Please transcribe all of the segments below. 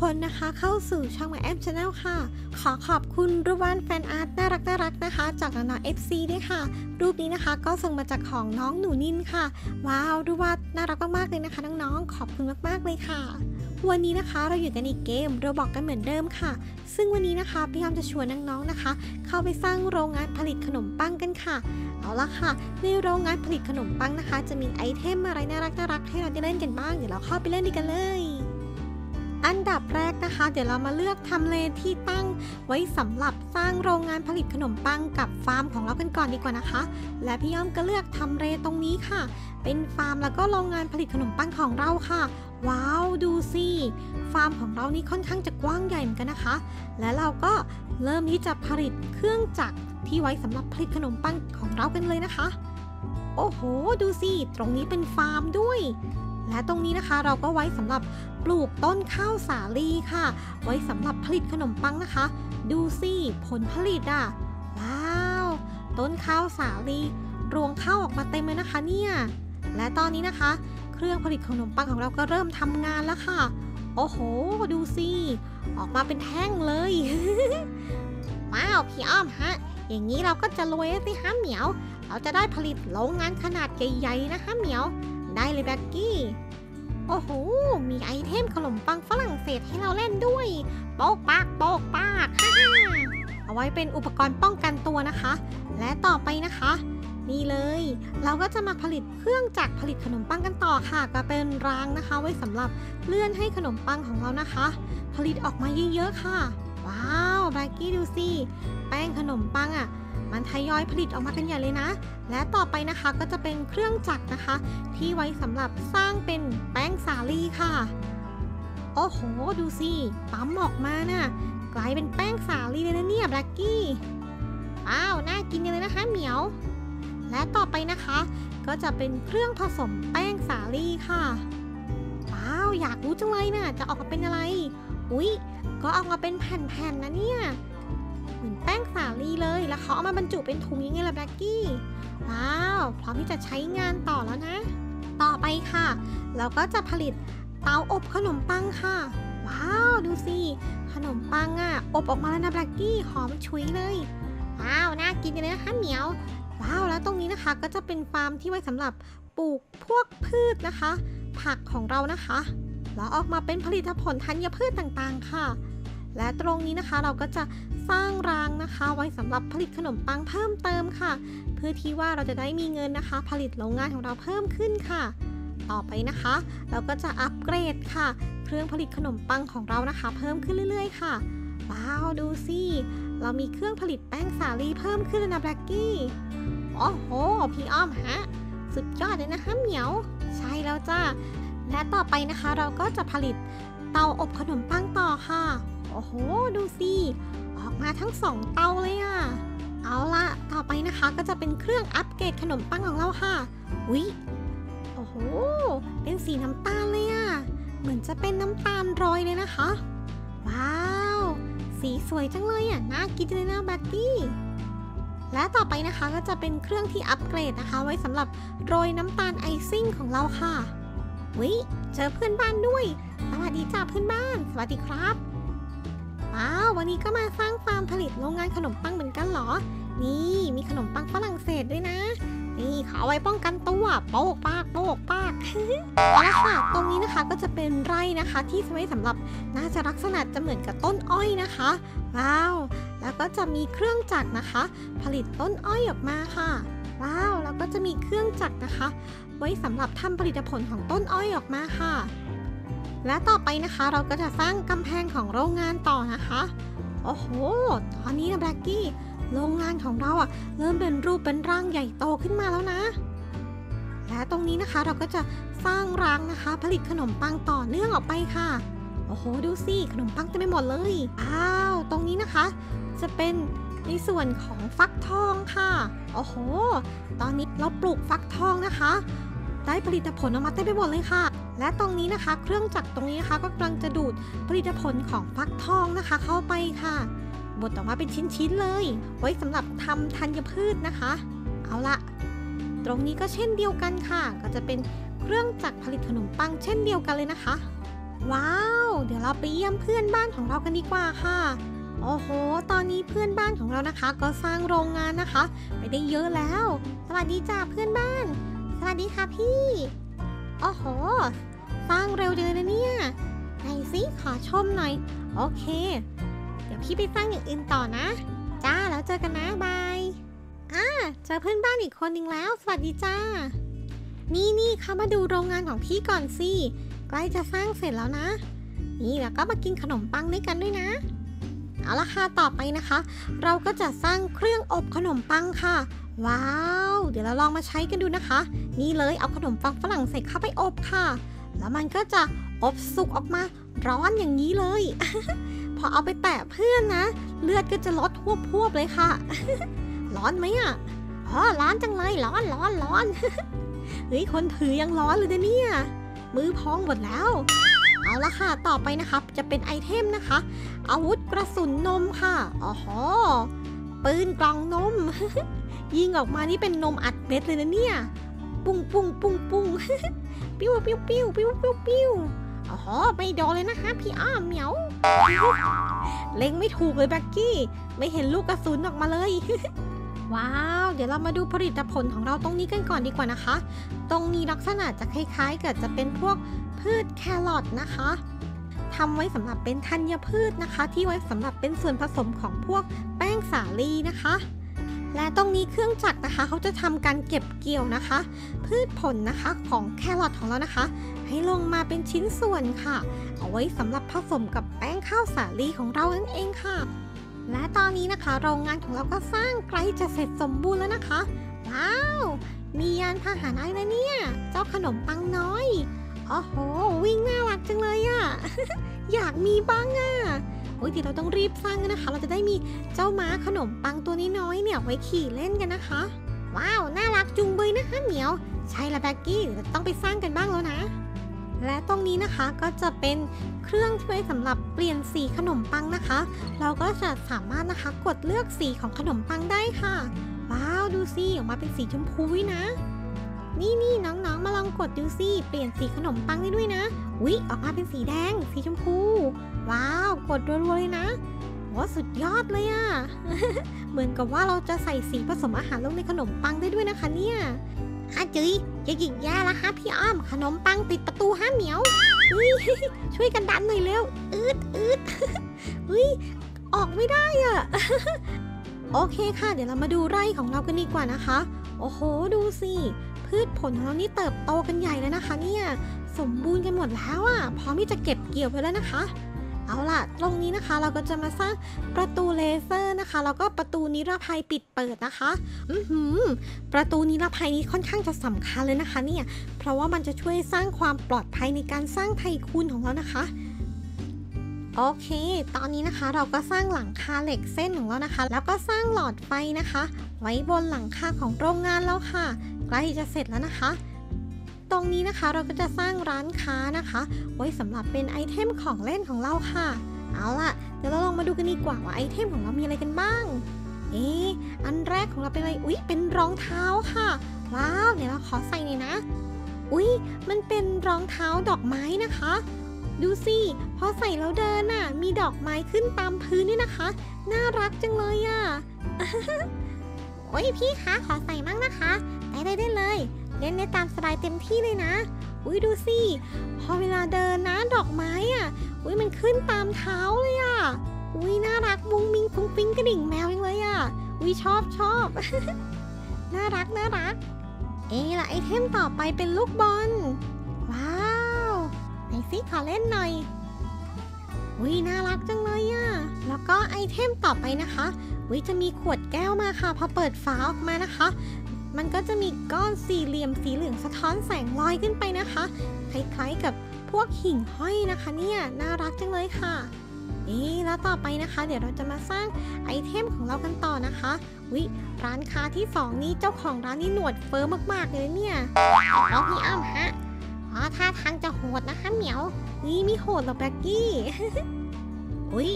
คนนะคะเข้าสู่ช่องมาแอมชาแนลค่ะ ขอขอบคุณรูปวาดแฟนอาร์ตน่ารักน่ารักนะคะ จากน้องๆ FC ด้วยค่ะ รูปนี้นะคะก็ส่งมาจากของน้องหนูนินค่ะ ว้าวรูปวาดน่ารักมากๆเลยนะคะน้องๆขอบคุณมากๆเลยค่ะ วันนี้นะคะเราอยู่กันในเกมเราบอกกันเหมือนเดิมค่ะ ซึ่งวันนี้นะคะพี่ยอมจะชวนน้องๆนะคะ เข้าไปสร้างโรงงานผลิตขนมปังกันค่ะเอาละค่ะในโรงงานผลิตขนมปังนะคะ จะมีไอเทมอะไรน่ารักน่ารักให้เราได้เล่นกันบ้างเดี๋ยวเราเข้าไปเล่นดีกันเลย อันดับแรกนะคะ เดี๋ยวเรามาเลือกทำเลที่ตั้งไว้สำหรับสร้างโรงงานผลิตขนมปังกับฟาร์มของเรากันก่อนดีกว่านะคะ และพี่ย่อมก็เลือกทำเลตรงนี้ค่ะ เป็นฟาร์มแล้วก็โรงงานผลิตขนมปังของเราค่ะ ว้าวดูสิฟาร์มของเรานี่ค่อนข้างจะกว้างใหญ่เหมือนกันนะคะ และเราก็เริ่มที่จะผลิตเครื่องจักรที่ไว้สำหรับผลิตขนมปังของเรากันเลยนะคะ โอ้โห ดูสิ ตรงนี้เป็นฟาร์มด้วย และตรงนี้นะคะเราก็ไว้สำหรับปลูกต้นข้าวสาลีค่ะ ไว้สำหรับผลิตขนมปังนะคะ ดูสิผลผลิตอะว้าว ต้นข้าวสาลี รวงข้าวออกมาเต็มเลยนะคะเนี่ยและตอนนี้นะคะ เครื่องผลิตขนมปังของเราก็เริ่มทำงานแล้วค่ะ โอ้โห ดูสิออกมาเป็นแท่งเลย ว้าวพี่อ้อมฮะ อย่างนี้เราก็จะรวยสิฮะเหมียว เราจะได้ผลิตโรงงานขนาดใหญ่ๆนะคะเหมียว ได้เลยแบ็กกี้ โอ้โห มีไอเทมขนมปังฝรั่งเศสให้เราเล่นด้วย โป๊กปากโป๊กปากฮ่าเอาไว้เป็นอุปกรณ์ป้องกันตัวนะคะ และต่อไปนะคะ นี่เลย เราก็จะมาผลิตเครื่องจักรผลิตขนมปังกันต่อค่ะ ก็เป็นรางนะคะ ไว้สำหรับเลื่อนให้ขนมปังของเรานะคะ ผลิตออกมาเยอะๆค่ะ ว้าวแบ็กกี้ดูสิแป้งขนมปังอะ่ะ มันทยอยผลิตออกมากันใหญ่เลยนะ และต่อไปนะคะก็จะเป็นเครื่องจักรนะคะ ที่ไว้สำหรับสร้างเป็นแป้งสาลีค่ะ โอ้โห ดูสิปั๊มออกมาน่ะกลายเป็นแป้งสาลีเลยนะเนี่ยแบล็กกี้ว้าวน่ากินเลยนะคะเหมียว และต่อไปนะคะ ก็จะเป็นเครื่องผสมแป้งสาลีค่ะว้าวอยากรู้จังเลยน่ะจะออกมาเป็นอะไร อุ๊ยก็ออกมาเป็นแผ่นๆนะเนี่ย มือนแป้งสาลีเลย แล้วเขาเอามาบรรจุเป็นถุงยังไงล่ะแบล็กกี้ ว้าว พร้อมที่จะใช้งานต่อแล้วนะ ต่อไปค่ะ เราก็จะผลิตเตาอบขนมปังค่ะ ว้าว ดูสิ ขนมปังอะอบออกมาแล้วนะแบล็กกี้ หอมฉุยเลย ว้าว น่ากินเลยนะคะเหมียว ว้าว แล้วตรงนี้นะคะ ก็จะเป็นฟาร์มที่ไว้สำหรับปลูกพวกพืชนะคะ ผักของเรานะคะ แล้วออกมาเป็นผลิตผลธัญพืชต่างๆค่ะ และตรงนี้นะคะเราก็จะสร้างรางนะคะ ไว้สำหรับผลิตขนมปังเพิ่มเติมค่ะ เพื่อที่ว่าเราจะได้มีเงินนะคะ ผลิตโรงงานของเราเพิ่มขึ้นค่ะ ต่อไปนะคะ เราก็จะอัปเกรดค่ะ เครื่องผลิตขนมปังของเรานะคะ เพิ่มขึ้นเรื่อย ๆ ค่ะว้าวดูสิเรามีเครื่องผลิตแป้งสาลีเพิ่มขึ้นแล้วนะแบล็กกี้โอ้โหพี่อ้อมฮะสุดยอดเลยนะคะเหมียว ใช่แล้วจ้าและต่อไปนะคะเราก็จะผลิตเตาอบขนมปังต่อค่ะ โอ้โห ดูสิ ออกมาทั้งสองเตาเลยอะเอาละต่อไปนะคะก็จะเป็นเครื่องอัปเกรดขนมปังของเราค่ะวิโอ้โห เป็นสีน้ำตาลเลยอะเหมือนจะเป็นน้ำตาลโรยเลยนะคะ ว้าว สีสวยจังเลยอะน่ากินเลยนะแบ็กกี้และต่อไปนะคะก็จะเป็นเครื่องที่อัปเกรดนะคะ ไว้สำหรับโรยน้ำตาลไอซิ่งของเราค่ะวิเจอเพื่อนบ้านด้วย สวัสดีจ้าเพื่อนบ้าน สวัสดีครับ ว้าว วันนี้ก็มาสร้างฟาร์มผลิตโรงงานขนมปังเหมือนกันเหรอ นี่มีขนมปังฝรั่งเศสด้วยนะ นี่เขาเอาไว้ป้องกันตัวโป๊กปากโป๊กปากเอาละค่ะตรงนี้นะคะก็จะเป็นไร่นะคะ ที่ไว้สำหรับน่าจะลักษณะจะเหมือนกับต้นอ้อยนะคะ ว้าว แล้วก็จะมีเครื่องจักรนะคะ ผลิตต้นอ้อยออกมาค่ะ ว้าวแล้วก็จะมีเครื่องจักรนะคะ ไว้สำหรับทำผลิตผลของต้นอ้อยออกมาค่ะ และต่อไปนะคะเราก็จะสร้างกำแพงของโรงงานต่อนะคะ โอ้โห ตอนนี้นะแบล็กกี้ โรงงานของเราอะเริ่มเป็นรูปเป็นร่างใหญ่โตขึ้นมาแล้วนะ และตรงนี้นะคะเราก็จะสร้างรางนะคะ ผลิตขนมปังต่อเนื่องออกไปค่ะ โอ้โห ดูสิขนมปังเต็มไปหมดเลย อ้าว ตรงนี้นะคะ จะเป็นในส่วนของฟักทองค่ะ โอ้โห ตอนนี้เราปลูกฟักทองนะคะ ได้ผลิตผลออกมาเต็มไปหมดเลยค่ะ และตรงนี้นะคะ เครื่องจักรตรงนี้นะคะก็กำลังจะดูดผลิตผลของฟักทองนะคะ เข้าไปค่ะบดออกมาเป็นชิ้นๆเลย ไว้สำหรับทำธัญพืชนะคะ เอาละตรงนี้ก็เช่นเดียวกันค่ะ ก็จะเป็นเครื่องจักรผลิตขนมปังเช่นเดียวกันเลยนะคะ ว้าว เดี๋ยวเราไปเยี่ยมเพื่อนบ้านของเรากันดีกว่าค่ะโอ้โห ตอนนี้เพื่อนบ้านของเรานะคะ ก็สร้างโรงงานนะคะ ไปได้เยอะแล้ว สวัสดีจ้าเพื่อนบ้าน สวัสดีค่ะพี่ โอ้โห สร้างเร็วเลยนะเนี่ยไหนสิขอชมหน่อย โอเค เดี๋ยวพี่ไปสร้างอย่างอื่นต่อนะ จ้าแล้วเจอกันนะบายอ่าเจอเพื่อนบ้านอีกคนหนึ่งแล้ว สวัสดีจ้า นี่นี่เข้ามาดูโรงงานของพี่ก่อนสิ ใกล้จะสร้างเสร็จแล้วนะ นี่แล้วก็มากินขนมปังด้วยกันด้วยนะเอาละค่ะต่อไปนะคะ เราก็จะสร้างเครื่องอบขนมปังค่ะ ว้าว เดี๋ยวเราลองมาใช้กันดูนะคะ นี่เลยเอาขนมปังฝรั่งใส่เข้าไปอบค่ะ แล้วมันก็จะอบสุกออกมาร้อนอย่างนี้เลย พอเอาไปแตะเพื่อนนะ เลือดก็จะลดพวพวบเลยค่ะ ร้อนไหมอะอ๋อร้อนจังเลยร้อนร้อนร้อนเฮ้ยคนถือยังร้อนเลยนะเนี่ย มือพองหมดแล้ว เอาละค่ะ ต่อไปนะครับ จะเป็นไอเทมนะคะ อาวุธกระสุนนมค่ะอ๋อหอปืนกล่องนม ยิงออกมานี่เป็นนมอัดเม็ดเลยนะเนี่ย ปุ้งปุ้งปุ้งปุ้งปิ้วปิ้วปิ้วปิ้วปิ้วปิ้วอ๋อไม่โดนเลยนะคะพี่อ้อมเหมียว เล็งไม่ถูกเลยแบ็กกี้ ไม่เห็นลูกกระสุนออกมาเลย ว้าว เดี๋ยวเรามาดูผลิตผลของเราตรงนี้กันก่อนดีกว่านะคะ ตรงนี้ลักษณะจะคล้ายๆกับจะเป็นพวกพืชแครอทนะคะทำไว้สำหรับเป็นธัญพืชนะคะ ที่ไว้สำหรับเป็นส่วนผสมของพวกแป้งสาลีนะคะ และตรงนี้เครื่องจักรนะคะเขาจะทำการเก็บเกี่ยวนะคะ พืชผลนะคะของแครอทของเรานะคะ ให้ลงมาเป็นชิ้นส่วนค่ะ เอาไว้สำหรับผสมกับแป้งข้าวสาลีของเรานั่นเองค่ะ และตอนนี้นะคะโรงงานของเราก็สร้างใกล้จะเสร็จสมบูรณ์แล้วนะคะว้าวมียานพาหนะนะเนี่ย เจ้าขนมปังน้อยโอ้โห วิ่งน่ารักจังเลยอะอยากมีบ้างอะ โอ้ยเดี๋ยวเราต้องรีบสร้างกันนะคะ เราจะได้มีเจ้าม้าขนมปังตัวน้อยๆเนี่ยไว้ขี่เล่นกันนะคะ ว้าวน่ารักจุงเบยนะคะเหมียว ใช่ละแบ็กกี้เดี๋ยวต้องไปสร้างกันบ้างแล้วนะและตรงนี้นะคะก็จะเป็นเครื่องที่ไว้สำหรับเปลี่ยนสีขนมปังนะคะ เราก็จะสามารถนะคะกดเลือกสีของขนมปังได้ค่ะ ว้าวดูสิออกมาเป็นสีชมพูนะ นี่นี่น้องๆ มาลองกดดูสิ เปลี่ยนสีขนมปังได้ด้วยนะอุ๊ยออกมาเป็นสีแดง สีชมพู ว้าว กดรัวๆเลยนะว้าสุดยอดเลยอะเหมือนกับว่าเราจะใส่สีผสมอาหารลงในขนมปังได้ด้วยนะคะเนี่ยอาจุยจะหยิกแย่ล้วฮะพี่อ้อม ขนมปังติดประตูฮะเหมียวอุ๊ยช่วยกันดันหน่อยเร็ว อืดอืดเฮ้ยออกไม่ได้อะโอเคค่ะ เดี๋ยวเรามาดูไร่ของเรากันดีกว่านะคะ โอ้โห ดูสิ พืชผลของเรานี่เติบโตกันใหญ่แล้วนะคะ เนี่ยสมบูรณ์กันหมดแล้วอะพร้อมที่จะเก็บเกี่ยวไปแล้วนะคะ เอาล่ะ ตรงนี้นะคะเราก็จะมาสร้างประตูเลเซอร์นะคะ แล้วก็ประตูนิรภัยปิดเปิดนะคะ อือหือ ประตูนิรภัยนี้ค่อนข้างจะสำคัญเลยนะคะเนี่ย เพราะว่ามันจะช่วยสร้างความปลอดภัยในการสร้างไทคูนของเรานะคะโอเค ตอนนี้นะคะเราก็สร้างหลังคาเหล็กเส้นของเรานะคะ แล้วก็สร้างหลอดไฟนะคะ ไว้บนหลังคาของโรงงานแล้วค่ะ ใกล้จะเสร็จแล้วนะคะ ตรงนี้นะคะเราก็จะสร้างร้านค้านะคะ ไว้สำหรับเป็นไอเทมของเล่นของเราค่ะ เอาล่ะ เดี๋ยวเราลองมาดูกันดีกว่าว่าไอเทมของเรามีอะไรกันบ้าง เอ๊อันแรกของเราเป็นอะไร อุ๊ย เป็นรองเท้าค่ะ ว้าว เดี๋ยวเราขอใส่หน่อยนะ อุ๊ย มันเป็นรองเท้าดอกไม้นะคะ ดูสิพอใส่แล้วเดินน่ะ มีดอกไม้ขึ้นตามพื้นด้วยนะคะ น่ารักจังเลยอะโอ้ยพี่คะขอใส่มั่งนะคะ ได้ได้ได้เลยเล่นได้ตามสบายเต็มที่เลยนะ อุ้ยดูสิ พอเวลาเดินนะดอกไม้อะ อุ้ยมันขึ้นตามเท้าเลยอะ อุ้ยน่ารักมุ้งมิ้งฟุ้งฟิ้งกระดิ่งแมวยังเลยอะ อุ้ยชอบชอบ น่ารักน่ารัก เอ๊ะละไอเทมต่อไปเป็นลูกบอล ว้าวไหนซิขอเล่นหน่อย อุ้ยน่ารักจังเลยอะ แล้วก็ไอเทมต่อไปนะคะอุ้ยจะมีขวดแก้วมาค่ะ พอเปิดฝาออกมานะคะ มันก็จะมีก้อนสี่เหลี่ยมสีเหลืองสะท้อนแสงลอยขึ้นไปนะคะ คล้ายๆกับพวกหิ่งห้อยนะคะเนี่ยน่ารักจังเลยค่ะเอ๊ะแล้วต่อไปนะคะ เดี๋ยวเราจะมาสร้างไอเทมของเรากันต่อนะคะ วิร้านค้าที่สองนี้เจ้าของร้านนี่หนวดเฟิร์มมากๆเลยเนี่ยอ๋อพี่อ้ำฮะอ๋อท่าทางจะโหดนะคะเหมียวนี่มีโหดเหรอแบ็กกี้อุ้ย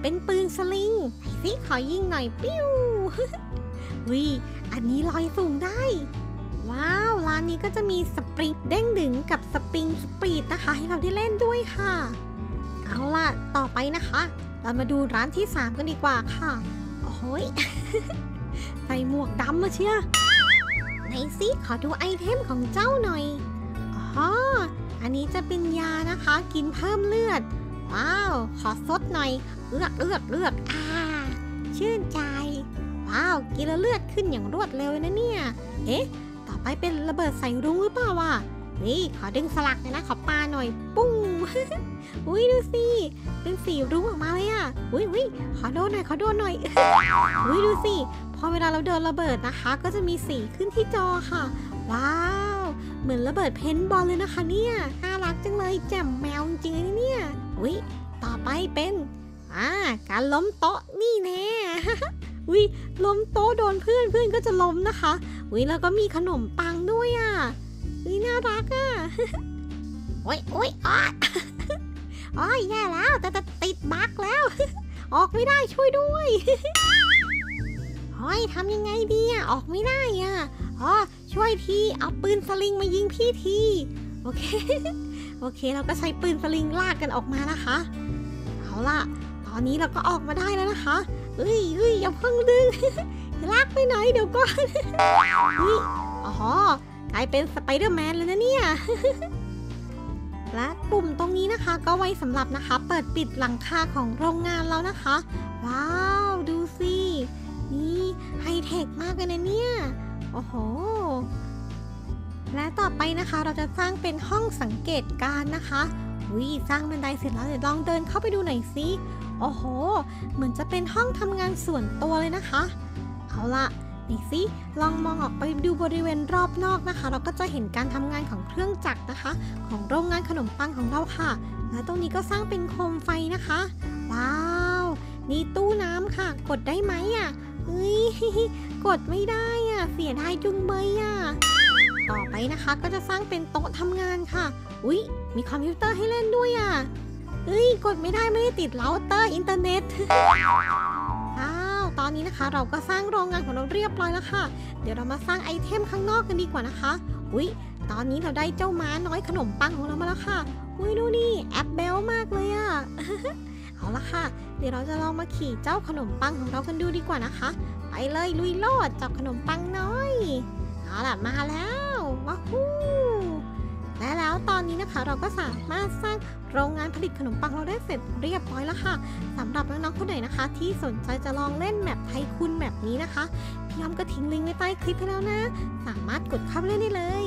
เป็นปืนสลิงไหนสิขอยิงหน่อยปิ้ว วิอันนี้ลอยสูงได้ ว้าว ร้านนี้ก็จะมีสปริตเด้งดึงกับสปริงสปรีดนะคะให้เราได้เล่นด้วยค่ะ เอาล่ะ ต่อไปนะคะ เรามาดูร้านที่ 3 กันดีกว่าค่ะ โอ้ยใส่หมวกดำมาเชียไหนสิขอดูไอเทมของเจ้าหน่อย อ๋อ อันนี้จะเป็นยานะคะ กินเพิ่มเลือด ว้าว ขอซดหน่อย เลือกเลือกเลือกอ่า ชื่นใจ ว้าว กินแล้วเลือดขึ้นอย่างรวดเร็วเลยนะเนี่ย เอ๊ะ ต่อไปเป็นระเบิดใส่รุ้งหรือเปล่าวะนี่ขอดึงสลักเลยนะ ขอปาหน่อย ปุ้ง อุ้ยดูสิ เป็นสีรุ้งออกมาเลยอะ อุ้ยอุ้ยขอโดนหน่อย ขอโดนหน่อย อุ้ยดูสิ พอเวลาเราเดินระเบิดนะคะ ก็จะมีสีขึ้นที่จอค่ะ ว้าว เหมือนระเบิดเพนบอลเลยนะคะเนี่ย น่ารักจังเลย แจ่มแมวจริงๆเลยเนี่ย อุ้ยต่อไปเป็น อ่า การล้มโต๊ะนี่แน่ อุ้ยล้มโต๊ะโดนเพื่อนเพื่อนก็จะล้มนะคะอุ้ยแล้วก็มีขนมปังด้วยอะอุ้ยน่ารักอะโอ้ยโอ้ยอ้ออ้อยแย่แล้วแต่แต่ติดบั๊กแล้ว ออกไม่ได้ช่วยด้วยโอ้ยทำยังไงดีอะออกไม่ได้อะอ๋อช่วยทีเอาปืนสลิงมายิงพี่ทีโอเคโอเค เราก็ใช้ปืนสลิงลากกันออกมานะคะ เอาล่ะ อนนี้เราก็ออกมาได้แล้วนะคะเอ้ยเอ้ยอย่าเพิ่งดึง ลากไปไหนเดี๋ยวก่อนเฮ้ยอ๋อกลายเป็นสไปเดอร์แมนเลยนะเนี่ย และปุ่มตรงนี้นะคะ ก็ไว้สำหรับนะคะ เปิดปิดหลังคาของโรงงานแล้วนะคะ ว้าว ดูสิ นี่ไฮเทคมากเลยนะเนี่ย โอ้โห และต่อไปนะคะเราจะสร้างเป็นห้องสังเกตการนะคะ วิสร้างบันไดเสร็จแล้วเดี๋ยวลองเดินเข้าไปดูหน่อยสิโอ้โห เหมือนจะเป็นห้องทำงานส่วนตัวเลยนะคะ เอาละนี่สิลองมองออกไปดูบริเวณรอบนอกนะคะ เราก็จะเห็นการทำงานของเครื่องจักรนะคะ ของโรงงานขนมปังของเราค่ะ และตรงนี้ก็สร้างเป็นโคมไฟนะคะ ว้าว นี่ตู้น้ำค่ะ กดได้ไหมอะเฮ้ยกดไม่ได้อะ เสียดายจุงเบยอะ ต่อไปนะคะก็จะสร้างเป็นโต๊ะทำงานค่ะ อุ๊ย มีคอมพิวเตอร์ให้เล่นด้วยอะเอ้ยกดไม่ได้ไม่ได้ติดเราเตอร์อินเทอร์เน็ต อ้าว ตอนนี้นะคะ เราก็สร้างโรงงานของเราเรียบร้อยแล้วค่ะ เดี๋ยวเรามาสร้างไอเทมข้างนอกกันดีกว่านะคะ อุ๊ยตอนนี้เราได้เจ้าม้าน้อยขนมปังของเรามาแล้วค่ะ อุ๊ยดูนี่แอปเบลมากเลยอะ เอาละค่ะ เดี๋ยวเราจะลองมาขี่เจ้าขนมปังของเรากันดูดีกว่านะคะ ไปเลยลุยโลดจับขนมปังน้อย เอาล่ะมาแล้วว้าวฮู้ และแล้วตอนนี้นะคะเราก็สามารถสร้างโรงงานผลิตขนมปังเราได้เสร็จเรียบร้อยแล้วค่ะสำหรับน้องๆคนไหนนะคะ ที่สนใจจะลองเล่นแมปไทคุณแมปนี้นะคะพี่อ้อมก็ทิ้งลิงก์ไว้ใต้คลิปให้แล้วนะ สามารถกดเข้าเล่นได้เลย